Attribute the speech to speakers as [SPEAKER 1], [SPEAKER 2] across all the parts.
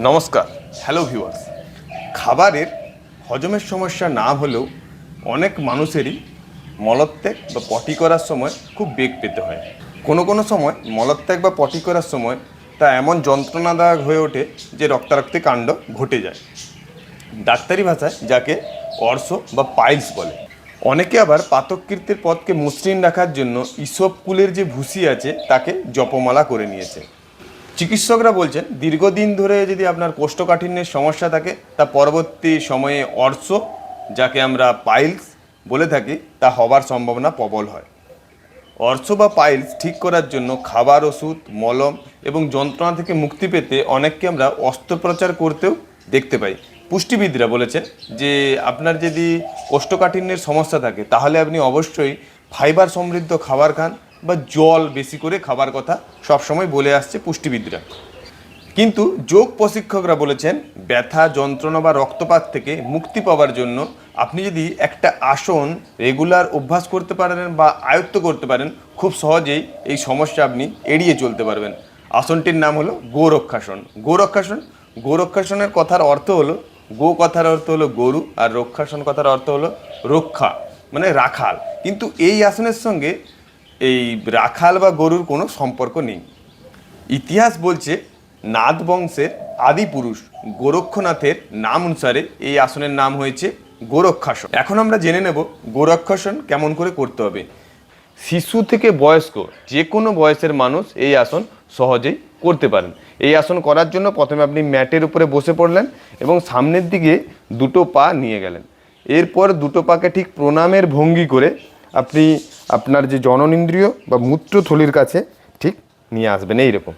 [SPEAKER 1] নমস্কার। Hello viewers খাবারের হজমের সমস্যা না হলেও অনেক মানুষেরই মলত্যাগ বা পটি করার সময় খুব বেগ পেতে হয়। কোনো কোনো সময় মলত্যাগ বা পটি করার সময় তা এমন যন্ত্রণাদায়ক হয়ে ওঠে যে রক্তারক্তি কাণ্ড ঘটে যায়। ডাক্তারি ভাষায় যাকে অর্শ বা পাইলস বলে। অনেকে আবার পাতককীর্তির পথকে মসৃণ রাখার জন্য ইসব কুলের যে ভুসি আছে তাকে জপমালা করে নিয়েছে। চিকিৎসকরা বলছেন, দীর্ঘদিন ধরে যদি আপনার কোষ্ঠকাঠিন্যের সমস্যা থাকে, তা পরবর্তী সময়ে অর্শ যাকে আমরা পাইলস বলে থাকি, তা হবার সম্ভাবনা প্রবল হয়। অর্থ বা পাইলস ঠিক করার জন্য খাবার ওষুধ, মলম এবং যন্ত্রণা থেকে মুক্তি পেতে অনেককে আমরা অস্ত্রোপচার করতেও দেখতে পাই। পুষ্টিবিদরা বলেছেন যে, আপনার যদি কোষ্ঠকাঠিন্যের সমস্যা থাকে, তাহলে আপনি অবশ্যই ফাইবার সমৃদ্ধ খাবার খান বা জল বেশি করে খাবার কথা সবসময় বলে আসছে পুষ্টিবিদরা। কিন্তু যোগ প্রশিক্ষকরা বলেছেন, ব্যথা, যন্ত্রণা বা রক্তপাত থেকে মুক্তি পাওয়ার জন্য আপনি যদি একটা আসন রেগুলার অভ্যাস করতে পারেন বা আয়ত্ত করতে পারেন, খুব সহজেই এই সমস্যা আপনি এড়িয়ে চলতে পারবেন। আসনটির নাম হলো গোরক্ষাসন। গোরক্ষাসন, গোরক্ষাসনের কথার অর্থ হলো, গো কথার অর্থ হলো গরু, আর রক্ষাসন কথার অর্থ হলো রক্ষা মানে রাখাল। কিন্তু এই আসনের সঙ্গে এই রাখাল বা গরুর কোনো সম্পর্ক নেই। ইতিহাস বলছে নাথ বংশের আদি পুরুষ গোরক্ষনাথের নাম অনুসারে এই আসনের নাম হয়েছে গোরক্ষাসন। এখন আমরা জেনে নেব গোরক্ষাসন কেমন করে করতে হবে। শিশু থেকে বয়স্ক যে কোনো বয়সের মানুষ এই আসন সহজেই করতে পারেন। এই আসন করার জন্য প্রথমে আপনি ম্যাটের উপরে বসে পড়লেন এবং সামনের দিকে দুটো পা নিয়ে গেলেন। এরপর দুটো পাকে ঠিক প্রণামের ভঙ্গি করে আপনি আপনার যে জননেন্দ্রিয় বা মূত্রথলির কাছে ঠিক নিয়ে আসবেন এইরকম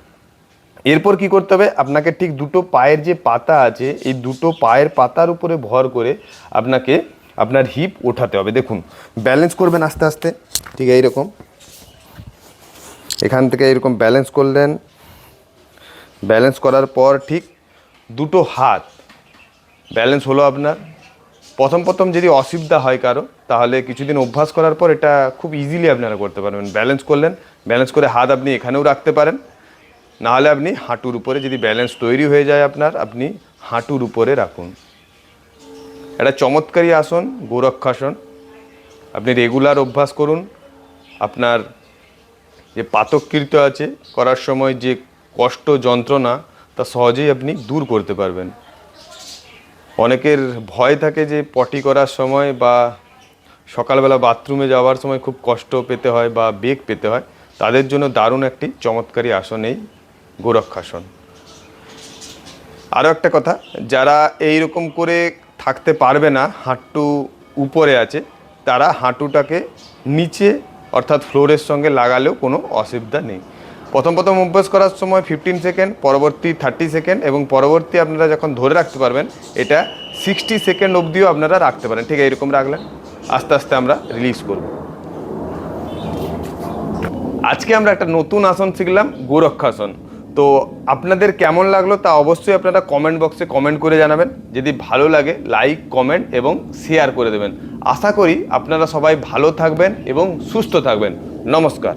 [SPEAKER 1] এরপর কি করতে হবে? আপনাকে ঠিক দুটো পায়ের যে পাতা আছে, এই দুটো পায়ের পাতার উপরে ভর করে আপনাকে আপনার হিপ ওঠাতে হবে। দেখুন ব্যালেন্স করবেন আস্তে আস্তে, ঠিক এইরকম এখান থেকে এরকম ব্যালেন্স করলেন। ব্যালেন্স করার পর ঠিক দুটো হাত ব্যালেন্স হলো আপনার প্রথম প্রথম যদি অসুবিধা হয় কারও, তাহলে কিছুদিন অভ্যাস করার পর এটা খুব ইজিলি আপনারা করতে পারবেন। ব্যালেন্স করলেন ব্যালেন্স করে হাত আপনি এখানেও রাখতে পারেন। নাহলে আপনি হাঁটুর উপরে যদি ব্যালেন্স তৈরি হয়ে যায় আপনার, আপনি হাঁটুর উপরে রাখুন। একটা চমৎকারী আসন, গোরক্ষাসন। আপনি রেগুলার অভ্যাস করুন। আপনার যে পাতককৃত আছে, করার সময় যে কষ্ট যন্ত্রণা, তা সহজেই আপনি দূর করতে পারবেন। অনেকের ভয় থাকে যে পটি করার সময় বা সকালবেলা বাথরুমে যাওয়ার সময় খুব কষ্ট পেতে হয় বা বেগ পেতে হয়, তাদের জন্য দারুণ একটি চমৎকারী আসন এই গোরক্ষাসন। আরও একটা কথা, যারা এই রকম করে থাকতে পারবে না, হাঁটু উপরে আছে, তারা হাঁটুটাকে নিচে অর্থাৎ ফ্লোরের সঙ্গে লাগালেও কোনো অসুবিধা নেই। প্রথম প্রথম অভ্যাস করার সময় ফিফটিন সেকেন্ড পরবর্তী থার্টি সেকেন্ড এবং পরবর্তী আপনারা যখন ধরে রাখতে পারবেন, এটা সিক্সটি সেকেন্ড অবধিও আপনারা রাখতে পারেন। ঠিক এইরকম রাখলেন। আস্তে আস্তে আমরা রিলিজ করব। আজকে আমরা একটা নতুন আসন শিখলাম, গোরক্ষাসন। তো আপনাদের কেমন লাগল তা অবশ্যই আপনারা কমেন্ট বক্সে কমেন্ট করে জানাবেন। যদি ভালো লাগে লাইক কমেন্ট এবং শেয়ার করে দেবেন। আশা করি আপনারা সবাই ভালো থাকবেন এবং সুস্থ থাকবেন। নমস্কার।